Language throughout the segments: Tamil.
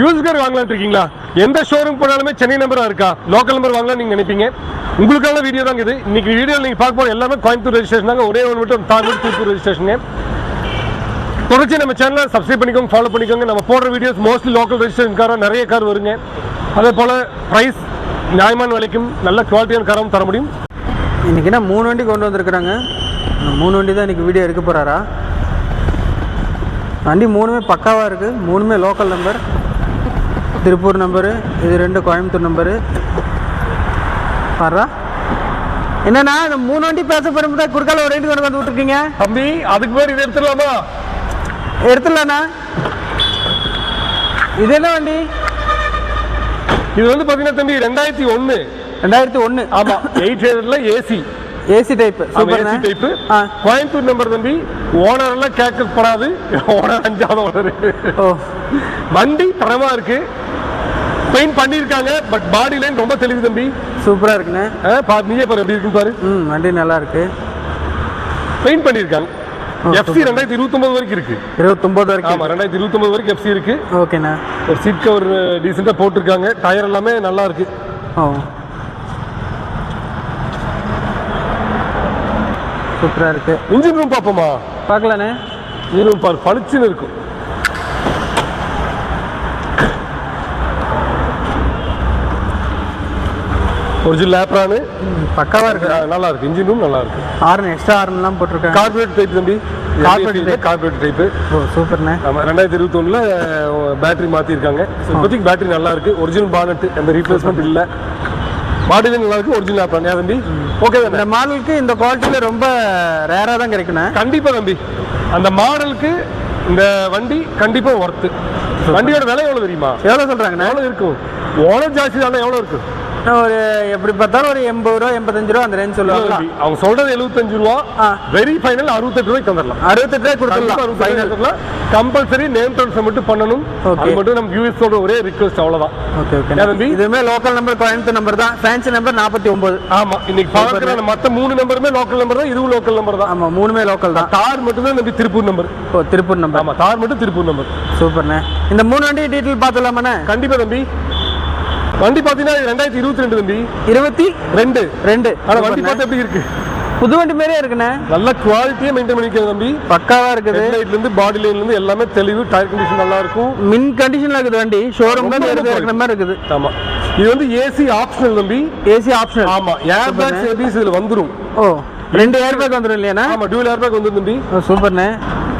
யூஸ் கார் வாங்கலாம்னு இருக்கீங்களா? எந்த ஷோரூம் போனாலுமே சென்னை நம்பராக இருக்கா? லோக்கல் நம்பர் வாங்கலாம் நீங்கள் நினைப்பீங்க? உங்களுக்கான வீடியோ தான் இது. இன்னைக்கு வீடியோ நீங்கள் பார்க்க போகிற எல்லாமே கோயம்புத்தூர் ரெஜிஸ்ட்ரேஷன் தாங்க. ஒரே ஒன்று மட்டும் தாங்கூர் திருப்பூர் ரெஜிஸ்ட்ரேஷன் தொடர்ச்சி நம்ம சேனலை சப்ஸ்கிரைப் பண்ணிக்கோங்க ஃபாலோ பண்ணிக்கோங்க. நம்ம போடுற வீடியோஸ் மோஸ்ட்லி லோக்கல் ரெஜிஸ்ட்ரேஷன் காராக நிறைய கார் வருங்க. அதே போல் ப்ரைஸ் நியாயமான விலைக்கும் நல்ல குவாலிட்டியான காரம் தர முடியும். இன்றைக்கி என்ன மூணு வண்டி கொண்டு வந்திருக்கிறாங்க? மூணு வண்டி தான் இன்றைக்கி வீடியோ எடுக்க போகிறாரா வண்டி மூணுமே பக்காவாக இருக்குது மூணுமே லோக்கல் நம்பர் திருப்பூர் நம்பரு இது ரெண்டு கோயம்புத்தூர் நம்பரு. வர்றா என்னண்ணா இந்த மூணு வண்டி பேச போகிறோம் தான் குறுக்கால ஒரு வண்டி கொண்டு வந்து விட்டுருக்கீங்க. தம்பி அதுக்கு பேர் இது எடுத்துடலாமா? எடுத்துடலாண்ணா. இது என்ன வண்டி? இது வந்து பார்த்தீங்கன்னா தம்பி ரெண்டாயிரத்தி ஒன்று ரெண்டாயிரத்தி ஒன்று ஆமாம் எயிட் ஹண்ட்ரட்ல ஏசி ஏசி டைப்பு சூப்பர்ண்ணா. ஏசி டைப்பு ஆ. கோயம்புத்தூர் நம்பர் தம்பி ஓனர் எல்லாம் கேட்கப்படாது. ஓனர் அஞ்சாவது ஓனர் ஓ. வண்டி தரமா இருக்கு. பெயிண்ட் பண்ணியிருக்காங்க பட் பாடி லைன் ரொம்ப தெளிவு தம்பி. சூப்பராக இருக்குண்ணே. ஆ, பாரு நீயே பாரு எப்படி இருக்குன்னு பாரு. ம் வண்டி நல்லா இருக்கு. பெயிண்ட் பண்ணியிருக்காங்க எஃப்சி ரெண்டாயிரத்தி இருபத்தொன்பது வரைக்கும் இருக்கு. இருபத்தொம்போது வரைக்கும். ஆமா ரெண்டாயிரத்தி இருபத்தொன்பது வரைக்கும் எஃப்சி இருக்கு. ஓகேண்ணா. ஒரு சீட் கவர் டீசெண்டாக போட்டிருக்காங்க. டயர் எல்லாமே நல்லா இருக்கு. ஓ. சூப்பராக இருக்கு. இன்ஜின் ரூம் பார்ப்போமா? பார்க்கலாண்ணே. இன்ஜின் ரூம் பாரு பளிச்சுன்னு இருக்கும். ஒரிஜினல் லேப்ரானு பக்காவாக இருக்கு. நல்லா இருக்கு. இன்ஜின் ரூம் நல்லா இருக்கு. ஆர்ன் எக்ஸ்ட்ரா ஆர்ன்லாம் போட்டிருக்காங்க. கார்பரேட் டைப் தம்பி. கார்பரேட் டைப்பு ஓ சூப்பர்ண்ணே. ஆமாம் ரெண்டாயிரத்தி இருபத்தொன்னில் பேட்டரி மாற்றிருக்காங்க இப்போதைக்கு பேட்டரி நல்லா இருக்கு. ஒரிஜினல் பானட் எந்த ரீப்ளேஸ்மெண்ட் இல்லை. பாடியிலும் நல்லா இருக்கு. ஒரிஜினல் ஆப்ரான் ஏன் தம்பி? ஓகே இந்த மாடலுக்கு இந்த குவாலிட்டியில் ரொம்ப ரேராக தான் கிடைக்குண்ணே. கண்டிப்பா தம்பி. அந்த மாடலுக்கு இந்த வண்டி கண்டிப்பா ஒர்த்து வண்டியோட விலை எவ்வளவு தெரியுமா? எவ்வளோ சொல்கிறாங்கண்ணே எவ்வளவு இருக்கும்? ஓனர் ஜாஸ்தி தானே எவ்வளவு இருக்கும் ஒரு எப்படி பார்த்தாலும் ஒரு எண்பது ரூபா எண்பத்தஞ்சு ரூபா அந்த ரேஞ்ச் சொல்லுவாங்களா தம்பி, அவங்க சொல்றது எழுபத்தஞ்சு ரூபா. வெரி ஃபைனல் அறுபத்தெட்டு ரூபாய்க்கு தந்துடலாம் அறுபத்தெட்டு ரூபாய் கொடுத்துடலாம். ஃபைனல் கம்பல்சரி நேம் ட்ரான்ஸ்ஃபர் மட்டும் பண்ணணும். அது மட்டும் நம்ம யூஎஸ் ஓட ஒரே ரிக்வஸ்ட் அவ்வளவுதான். Okay okay? இதுவுமே லோக்கல் நம்பர் கோயம்புத்தூர் நம்பர் தான். ஃபேன்சி நம்பர் நாற்பத்தி ஒம்பது ஆமா இன்னைக்கு பார்க்குற மத்த மூணு நம்பருமே லோக்கல் நம்பர் தான் இதுவும் லோக்கல் நம்பர் தான். ஆமாம் மூணுமே லோக்கல் தான். தார் மட்டும் தான் நம்பி திருப்பூர் நம்பர் ஓ திருப்பூர் நம்பர் ஆமா தார் மட்டும் திருப்பூர் நம்பர் சூப்பர்ண்ணே இந்த மூணு வண்டி டீட்டெயில் பார்த்துலாமாண்ணே கண்டிப்பா தம்பி. வண்டி பாத்தீங்கன்னா இது ரெண்டாயிரத்தி இருபத்தி ரெண்டு தம்பி. இருபத்தி ரெண்டு. ரெண்டு. ஆனா வண்டி. பார்த்தா எப்படி இருக்கு? புது வண்டி மாதிரியே இருக்குண்ணே. நல்ல குவாலிட்டியா மெயின்டைன் பண்ணிக்கிறது தம்பி. பக்காவா இருக்குது. இருந்து பாடி லைன்ல இருந்து எல்லாமே தெளிவு டயர் கண்டிஷன் நல்லா இருக்கும். மின் கண்டிஷன்ல இருக்குது வண்டி. ஷோரூம் தான் இருக்கிற மாதிரி இருக்குது. ஆமா. இது வந்து ஏசி ஆப்ஷனல் தம்பி. ஏசி ஆப்ஷனல் ஆமா. ஏர் பேக்ஸ் ஏபிஎஸ் இதுல வந்துரும். ஓ ரெண்டு ஏர் பேக் வந்துடும் இல்லையாண்ணா? ஆமா டியூல் ஏர் பேக் வந்துரும் தம்பி. சூப்பர்ண்ணே.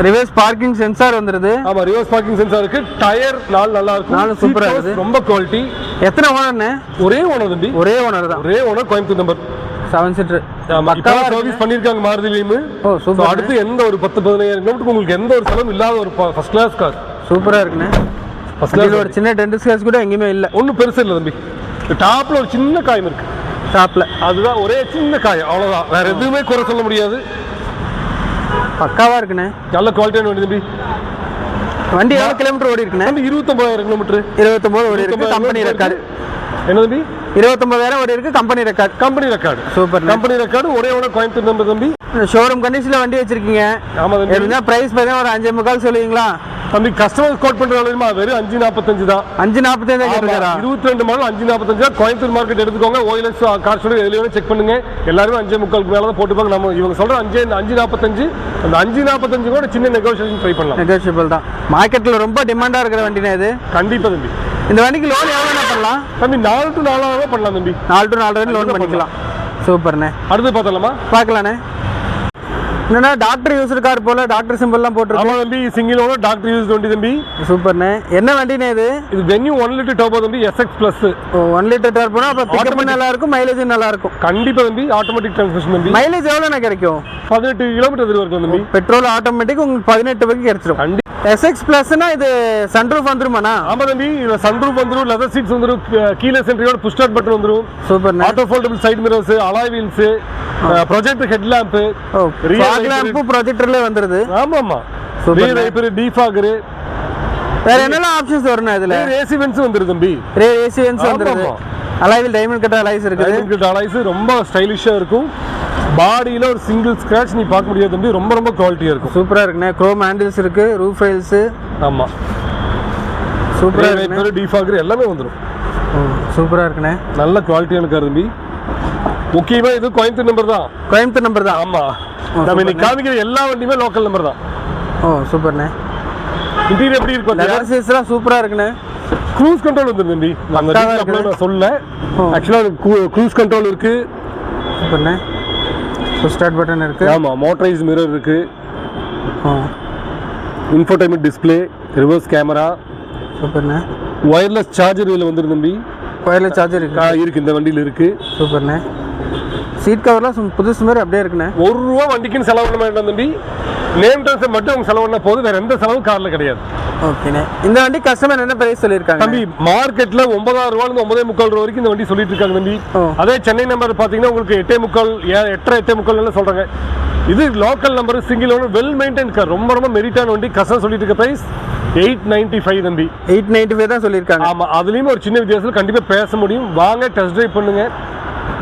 ரிவர்ஸ் பார்க்கிங் சென்சார் வந்துடுது ஆமா ரிவர்ஸ் பார்க்கிங் சென்சார் இருக்கு. டயர் நாள் நல்லா இருக்கும். நாலு Seat இருக்குது. ரொம்ப குவாலிட்டி எத்தனை ஓனர்ண்ணே ஒரே ஓனர் தம்பி. ஒரே ஓனர் தான். ஒரே owner Coimbatore number seven seater இப்போ சர்வீஸ் பண்ணிருக்காங்க மாருதிலையும் அடுத்து எந்த ஒரு பத்து பதினாயிரம் கிலோமீட்டருக்கு உங்களுக்கு எந்த ஒரு செலவும் இல்லாத ஒரு ஃபர்ஸ்ட் கிளாஸ் கார் சூப்பரா இருக்குண்ணே. ஃபர்ஸ்ட் வண்டியில் கிளாஸ் ஒரு சின்ன டென்ட் ஸ்கேர்ஸ் கூட எங்கேயுமே இல்லை. ஒன்றும் பெருசு இல்லை தம்பி. டாப்ல ஒரு சின்ன காயம் இருக்கு. டாப்ல அதுதான் ஒரே சின்ன காயம் அவ்வளவுதான். வேற எதுவுமே குறை சொல்ல முடியாது. பக்காவா இருக்குண்ணே. நல்ல குவாலிட்டியான வண்டி தம்பி. வண்டி எவ்வளோ கிலோமீட்டர் ஓடி இருக்குண்ணே? தம்பி இருபத்தொன்பதாயிரம் கிலோமீட்டர் இருபத்தொம்போது ஓடி இருக்கு கம்பெனி ரெக்கார்டு என்ன தம்பி? இருபத்தொம்பதாயிரம் ஓடி இருக்கு company record company record super company record ஒரே ஒன்று கோயம்புத்தூர் நம்பர் தம்பி. ஷோரூம் கண்டிஷனில் வண்டி வச்சிருக்கீங்க. ஆமா தம்பி. ப்ரைஸ் பார்த்தீங்கன்னா ஒரு அஞ்சு முக்கால் சொல்லுவீங்களா? தம்பி கஸ்டமர் கோட் பண்ற வேலையுமா வெறும் அஞ்சு நாற்பத்தஞ்சு தான். அஞ்சு நாற்பத்தஞ்சு கேட்டுருக்காரா? இருபத்தி ரெண்டு மாடல் அஞ்சு நாற்பத்தஞ்சு தான். கோயம்புத்தூர் மார்க்கெட் எடுத்துக்கோங்க ஓயிலஸ் கார் ஸ்டுடியோ எதுல வேணும் செக் பண்ணுங்க. எல்லாருமே அஞ்சே முக்காலுக்கு மேல தான் போட்டுப்பாங்க. நம்ம இவங்க சொல்ற அஞ்சு அஞ்சு நாற்பத்தஞ்சு அந்த அஞ்சு நாற்பத்தஞ்சு கூட சின்ன நெகோசியேஷன் ட்ரை பண்ணலாம். நெகோஷியபிள் தான். மார்க்கெட்டில் ரொம்ப டிமாண்டாக இருக்கிற வண்டினே இது கண்டிப்பா தம்பி. இந்த வண்டிக்கு லோன் எவ்வளோ பண்ணலாம்? தம்பி நாலு டு நாலாவது பண்ணலாம் தம்பி. நாலு டு நாலு லோன் பண்ணிக்கலாம். சூப்பர்ண்ணே. அடுத்து பார்த்தலாமா பார்க்கலாண்ணே. என்னண்ணா டாக்டர் யூசர் கார் போல டாக்டர் சிம்பிள்லாம் போட்டிருக்கு. ஆமா தம்பி சிங்கிள் ஓனர் டாக்டர் யூஸ் வண்டி தம்பி. சூப்பர்ண்ணே. என்ன வண்டிண்ணே இது? இது வென்யூ ஒன் லிட்டர் டோபோ தம்பி எஸ்எக்ஸ் பிளஸ் ஒன் லிட்டர் டர் போனால் அப்போ பிக்கப் நல்லா இருக்கும் மைலேஜ் நல்லா இருக்கும் கண்டிப்பா தம்பி ஆட்டோமேட்டிக் டிரான்ஸ்மிஷன் தம்பி. மைலேஜ் எவ்வளோண்ணே கிடைக்கும்? பதினெட்டு கிலோமீட்டர் எதிர்வு இருக்கும் தம்பி. பெட்ரோல் ஆட்டோமேட்டிக் உங்களுக்கு பதினெட்டு வரைக்கும் கிடைச்சிடும் எஸ்எக்ஸ் ப்ளஸ்னா இது சன்ரூஃப் வந்துருமாண்ணா? ஆமா தம்பி இதுல சன்ரூப் வந்துரும் லெதர் சீட்ஸ் வந்துரும் கீழே சென்ட்ரியோட புஷ் ஸ்டார்ட் பட்டன் வந்துரும். சூப்பர்ண்ணே auto foldable side mirrors alloy wheels projector head lamp wiper. Lamp ப்ரொஜெக்டர்லேயே வந்துருது. ஆமா ஆமா ரியர் வைப்பர் டீஃபாகர் வேற என்னெல்லாம் ஆப்ஷன்ஸ் வருண்ணா இதுல? ஏசி வென்ஸ் வந்துரும் தம்பி. ஏசி வென்ஸ் வந்துருது. அலைவில் டைமண்ட் கட்ட அலைஸ் இருக்குது. அலாய்ஸ் ரொம்ப ஸ்டைலிஷா இருக்கும். பாடியில ஒரு சிங்கிள் ஸ்கிராட்ச் நீ பார்க்க முடியாது தம்பி. ரொம்ப ரொம்ப குவாலிட்டியா இருக்கும். சூப்பரா இருக்குண்ணே. க்ரோம் ஹேண்டில்ஸ் இருக்கு ரூஃப் ரைல்ஸ் ஆமா. சூப்பராக வைப்பர் டிஃபாகர் எல்லாமே வந்துடும் சூப்பராக இருக்குண்ணே. நல்ல குவாலிட்டியான கார் தம்பி. முக்கியமா இது கோயம்புத்தூர் நம்பர் தான். கோயம்புத்தூர் நம்பர் தான். ஆமா. நம்ம இன்னைக்கு காமிக்கிற எல்லா வண்டியுமே லோக்கல் நம்பர் தான். ஓ சூப்பர்ண்ணே இன்டீரியர் எப்படி இருக்கும் லெதர் சீஸ்லாம் சூப்பராக இருக்குண்ணே. க்ரூஸ் கண்ட்ரோல் வந்துரும் தம்பி. இருக்குது. நான் சொல்ல. ஆக்சுவலாக க்ரூஸ் கண்ட்ரோல் இருக்கு. சூப்பர்ண்ணே ஸ்டார்ட் பட்டன் இருக்குது ஆமா மோட்டரைஸ் மிரர் இருக்கு. Oh infotainment display reverse camera சூப்பர்ண்ணே ஒயர்லெஸ் சார்ஜர் இதில் தம்பி. கோயிலில் சார்ஜர் இருக்கு. ஆ, இருக்கு இந்த வண்டியில் இருக்கு. சூப்பர்ண்ணே சீட் கவர்லாம் புதுசு மாதிரி அப்படியே இருக்குண்ணே. ஒரு ரூபா வண்டிக்குன்னு செலவு பண்ண வேண்டாம் தம்பி. நேம் ட்ரெஸ் மட்டும் அவங்க செலவு பண்ண போது வேற எந்த செலவும் கார்ல கிடையாது. ஓகேண்ணே இந்த வண்டி கஸ்டமர் என்ன பிரைஸ் சொல்லியிருக்காங்க? தம்பி மார்க்கெட்ல ஒன்பதாயிரம் ரூபாய் ஒன்பதே முக்கால் ரூபா வரைக்கும் இந்த வண்டி சொல்லிட்டு இருக்காங்க தம்பி. அதே சென்னை நம்பர் பாத்தீங்கன்னா உங்களுக்கு எட்டே முக்கால் எட்டரை எட்டே முக்கால் எல்லாம் சொல்றாங்க. இது local number single owner well maintain car ரொம்ப ரொம்ப மெரிட்டான வண்டி. கஸ்டமர் சொல்லிட்டு இருக்க பிரைஸ் எயிட் நைன்டி ஃபைவ் தம்பி. எயிட் நைன்டி ஃபைவ் தான் சொல்லியிருக்காங்க. ஆமா அதுலயும் ஒரு சின்ன வித்தியாசத்தில் கண்டிப்பா பேச முடியும். வாங்க டெஸ்ட் ட்ரைவ் பண்ணுங்க.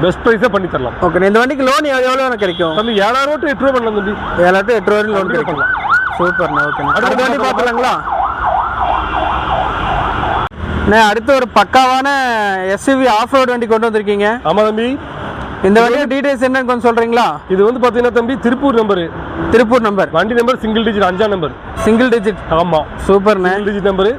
பெஸ்ட் ப்ரைஸா பண்ணி தரலாம். ஓகேண்ணே இந்த வண்டிக்கு லோன் எவ்வளோ கிடைக்கும்? தம்பி ஏழாயிரம் to எட்டு ரூபா பண்ணலாம் தம்பி. ஏழாயிரம் to எட்டு ரூபா லோன் கண்டிப்பா கிடைக்கும். சூப்பர்ண்ணே ஓகேண்ணே அடுத்த வண்டி பார்த்துலாங்களா? அண்ணே அடுத்து ஒரு பக்காவான எஸ்யூவி ஆஃப் ரோட் வண்டி கொண்டு வந்திருக்கீங்க. ஆமா தம்பி. இந்த வண்டியோட டீடைல்ஸ் என்னன்னு கொஞ்சம் சொல்றீங்களா? இது வந்து பாத்தீங்கன்னா தம்பி திருப்பூர் நம்பர் திருப்பூர் நம்பர் வண்டி நம்பர் சிங்கிள் டிஜிட் அஞ்சாம் நம்பர் சிங்கிள் டிஜிட் ஆமா. சூப்பர்ண்ணே சிங்கிள் டிஜிட் நம்பர்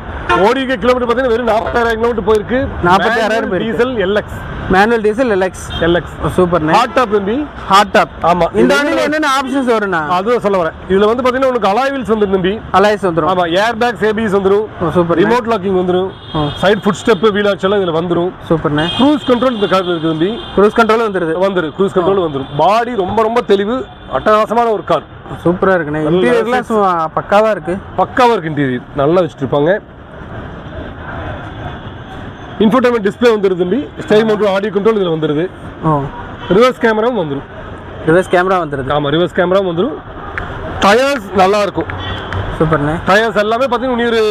ஓடிக்க கிலோமீட்டர் பார்த்தீங்கன்னா வெறும் நாற்பத்தாயிரம் கிலோமீட்டர் போயிருக்கு. 46,000 போயிருக்கு. Diesel LX manual diesel LX LX சூப்பர்ண்ணே ஹாட் டாப் தம்பி ஹாட் டாப் ஆமா. இந்த வண்டியில் என்னென்ன ஆப்ஷன்ஸ் வரும்ண்ணா அதுவும் சொல்ல வரேன். இதுல வந்து பாத்தீங்கன்னா உனக்கு அலாய்வில்ஸ் வந்துரும் தம்பி. அலைஸ் வந்துடும் ஆமா ஏர் பேக்ஸ் ஏபிஎஸ் வந்துரும். சூப்பர் ரிமோட் லாக்கிங் வந்துரும். சைடு ஃபுட் ஸ்டெப் வீல் எல்லாம் இதுல வந்துரும். சூப்பர்ண்ணே க்ரூஸ் கண்ட்ரோல் இந்த கார்ல இருக்கு தம்பி. க்ரூஸ் கண்ட்ரோல் வந்துடுது வந்துரும் க்ரூஸ் கண்ட்ரோல் வந்துரும். பாடி ரொம்ப ரொம்ப தெளிவு அட்டகாசமான ஒரு கார் சூப்பராக இருக்குண்ணே. இன்டீரியர்லாம் சும்மா பக்காவாக இருக்கு. பக்காவா இருக்கு இன்டீரியர் நல்லா வச்சுட்டு இருப்பாங்க இன்ஃபோடைன்மெண்ட் டிஸ்ப்ளே வந்துருது தம்பி. ஸ்டை மோட்டர் ஆடியோ கண்ட்ரோல் இதுல வந்துருது. ரிவர்ஸ் கேமராவும் வந்துரும். ரிவர்ஸ் கேமரா வந்துடுது ஆமா ரிவர்ஸ் கேமராவும் வந்துரும். டயர்ஸ் நல்லா இருக்கும். சூப்பர்ண்ணே. டயர்ஸ் எல்லாமே பார்த்தீங்கன்னா ஒரு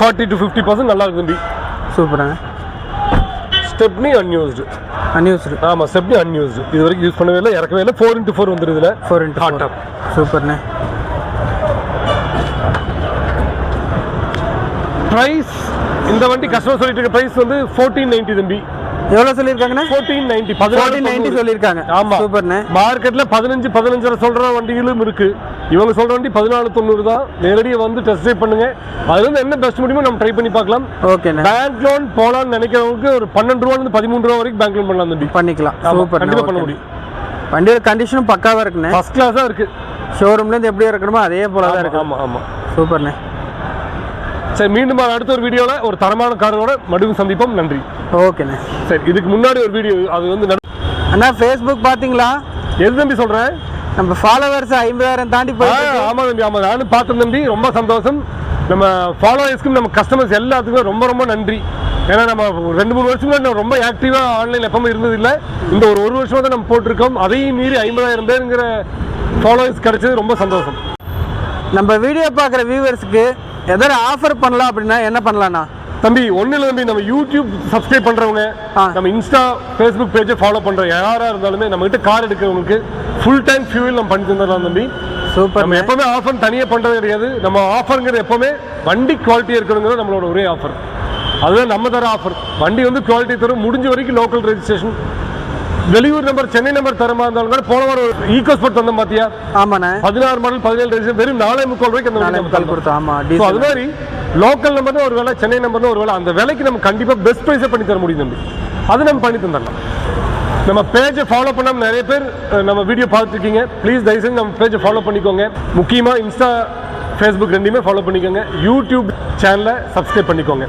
ஃபார்ட்டி டு ஃபிஃப்டி பர்சன்ட் நல்லா இருக்கு தம்பி. சூப்பருங்க ஸ்டெப்னி அன்யூஸ்டு அன்யூஸ்டு ஆமா ஸ்டெப்னி அன்யூஸ்டு இது வரைக்கும் யூஸ் பண்ணவே இல்லை இறக்கவே இல்லை. ஃபோர் இன்ட்டு ஃபோர் வந்துருது இதுல. ஃபோர் இன்ட்டு ஹாட் டாப் சூப்பர்ண்ணே. ப்ரைஸ் இந்த வண்டி கஸ்டமர் சொல்லிட்டு இருக்க ப்ரைஸ் வந்து ஃபோர்டீன் நைன்ட்டி தம்பி. எவ்வளோ சொல்லியிருக்காங்கண்ணே? ஃபோர்டீன் நைன்ட்டி ஃபோர்டீன் நைன்ட்டி சொல்லியிருக்காங்க. ஆமா. சூப்பர்ண்ணே. மார்க்கெட்ல பதினஞ்சு பதினஞ்சரை சொல்ற வண்டிகளும் இருக்கு. இவங்க சொல்ற வண்டி பதினாலு தொண்ணூறு தான். நேரடியாக வந்து டெஸ்ட் ட்ரைவ் பண்ணுங்க. அதுல இருந்து என்ன பெஸ்ட் முடியுமோ நம்ம ட்ரை பண்ணி பார்க்கலாம். ஓகேண்ணே. பேங்க் லோன் போலாம்னு நினைக்கிறவங்களுக்கு ஒரு பன்னெண்டு ரூபால இருந்து பதிமூணு ரூபா வரைக்கும் பேங்க் லோன் பண்ணலாம் தம்பி. பண்ணிக்கலாம். சூப்பர் கண்டிப்பா பண்ண முடியும். வண்டியோட கண்டிஷனும் பக்காவாக இருக்குண்ணே. ஃபர்ஸ்ட் கிளாஸா இருக்கு. ஷோரூம்லேருந்து எப்படி இருக்கணுமோ அதே போல தான் இருக்கு ஆமா ஆமா. சூப்பர்ண்ணே. சரி மீண்டும் அடுத்த ஒரு வீடியோல ஒரு தரமான காரோட மறுபடியும் சந்திப்போம். நன்றி. ஓகேண்ணே சரி இதுக்கு முன்னாடி ஒரு வீடியோ அது வந்து அண்ணா ஃபேஸ்புக் பார்த்தீங்களா? எது தம்பி சொல்றேன் நம்ம ஃபாலோவர்ஸ் ஐம்பதாயிரம் தாண்டி ஆ, போயிட்டு ஆமா தம்பி ஆமா. நானும் பார்த்தேன் தம்பி. ரொம்ப சந்தோஷம். நம்ம ஃபாலோவர்ஸ்க்கும் நம்ம கஸ்டமர்ஸ் எல்லாத்துக்குமே ரொம்ப ரொம்ப நன்றி. ஏன்னா நம்ம ரெண்டு மூணு வருஷம் நம்ம ரொம்ப ஆக்டிவாக ஆன்லைன் எப்பவுமே இருந்தது இல்லை இந்த ஒரு ஒரு வருஷமா தான் நம்ம போட்டிருக்கோம். அதையும் மீறி ஐம்பதாயிரம் பேருங்கிற ஃபாலோவர்ஸ் கிடைச்சது ரொம்ப சந்தோஷம். நம்ம வீடியோ பார்க்குற வியூவர்ஸ்க்கு எதாவது ஆஃபர் பண்ணலாம் அப்படின்னா என்ன பண்ணலாண்ணா தம்பி ஒன்றும் இல்லை தம்பி நம்ம யூடியூப் சப்ஸ்கிரைப் பண்ணுறவங்க. நம்ம இன்ஸ்டா ஃபேஸ்புக் பேஜை ஃபாலோ பண்ணுற யாராக இருந்தாலுமே நம்மகிட்ட கார் எடுக்கிறவங்களுக்கு ஃபுல் டைம் ஃபியூல் நம்ம பண்ணி தந்துடலாம் தம்பி. சூப்பர் நம்ம எப்பவுமே ஆஃபர் தனியாக பண்ணுறது கிடையாது. நம்ம ஆஃபருங்கிறது எப்பவுமே வண்டி குவாலிட்டி இருக்கணுங்கிறது நம்மளோட ஒரே ஆஃபர் அதுதான் நம்ம தர ஆஃபர் வண்டி வந்து குவாலிட்டி தரும். முடிஞ்ச வரைக்கும் லோக்கல் ரெஜிஸ்ட்ரேஷன் வெளியூர் நம்பர் சென்னை நம்பர் தரமா இருந்தாலும் கூட போன வாரம் ஈகோ ஸ்போர்ட் தந்தோம் பாத்தியா? ஆமாண்ணே. பதினாறு மாடல் பதினேழு ரெஜிஸ்ட்ரேஷன் வெறும் நாலே முக்கால் ரூபாய்க்கு அந்த நம்ம முக்கால். கொடுத்தோம். டீசல் அது மாதிரி லோக்கல் நம்பர் ஒரு வேலை சென்னை நம்பர் ஒரு வேலை அந்த விலைக்கு நம்ம கண்டிப்பாக பெஸ்ட் ப்ரைஸை பண்ணி தர முடியும் தம்பி. அது நம்ம பண்ணி தந்துடலாம். நம்ம பேஜை ஃபாலோ பண்ணாம நிறைய பேர் நம்ம வீடியோ பார்த்துருக்கீங்க. ப்ளீஸ் தயவுசெய்து நம்ம பேஜை ஃபாலோ பண்ணிக்கோங்க. முக்கியமாக இன்ஸ்டா ஃபேஸ்புக் ரெண்டையுமே ஃபாலோ பண்ணிக்கோங்க. யூடியூப் சேனலை சப்ஸ்கிரைப் பண்ணிக்கோங்க.